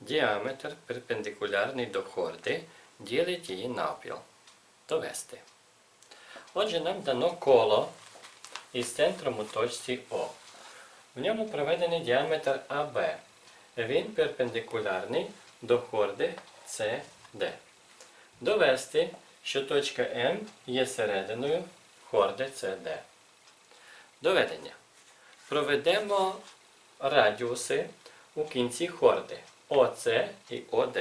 Діаметр перпендикулярний до хорди ділить її навпіл. Довести. Отже, нам дано коло із центром у точці О. В ньому проведений діаметр АБ. Він перпендикулярний до хорди CD. Довести, що точка М є серединою хорди CD. Доведення. Проведемо радіуси у кінці хорди ОС і ОД.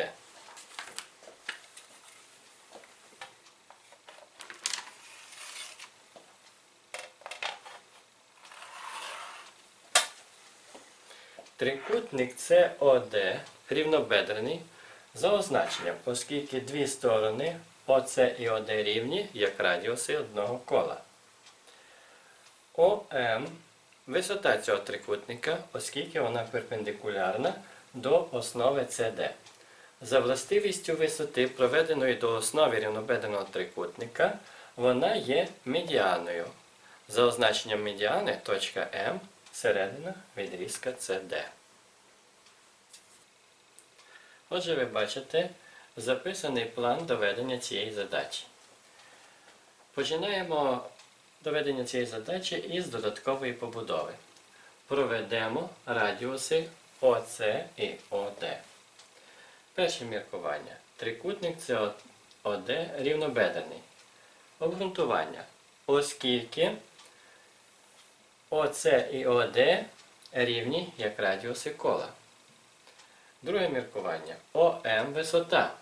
Трикутник СОД рівнобедрений за означенням, оскільки дві сторони ОС і ОД рівні, як радіуси одного кола. ОМ висота цього трикутника, оскільки вона перпендикулярна до основи CD. За властивістю висоти, проведеної до основи рівнобедреного трикутника, вона є медіаною. За означенням медіани точка М середина відрізка CD. Отже, ви бачите записаний план доведення цієї задачі. Починаємо доведення цієї задачі із додаткової побудови. Проведемо радіуси ОС і ОД. Перше міркування. Трикутник СОД рівнобедрений. Обґрунтування. Оскільки ОС і ОД рівні як радіуси кола. Друге міркування. ОМ висота.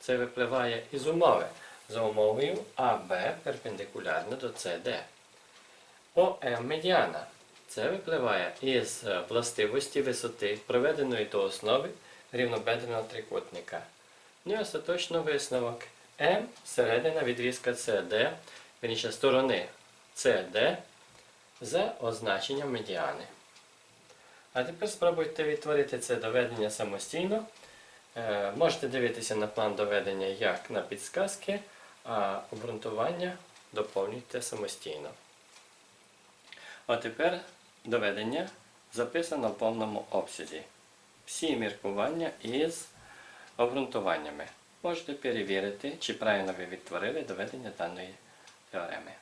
Це випливає із умови. За умовою АБ перпендикулярна до СД. ОМ медіана. Це випливає із е, властивості висоти, проведеної до основи рівнобедреного трикутника. Ну і остаточно висновок. М середина відрізка CD, вірніше сторони CD за означенням медіани. А тепер спробуйте відтворити це доведення самостійно. Е, Можете дивитися на план доведення як на підсказки, а обґрунтування доповнюйте самостійно. А тепер доведення записано в повному обсязі. Всі міркування із обґрунтуваннями. Можете перевірити, чи правильно ви відтворили доведення даної теореми.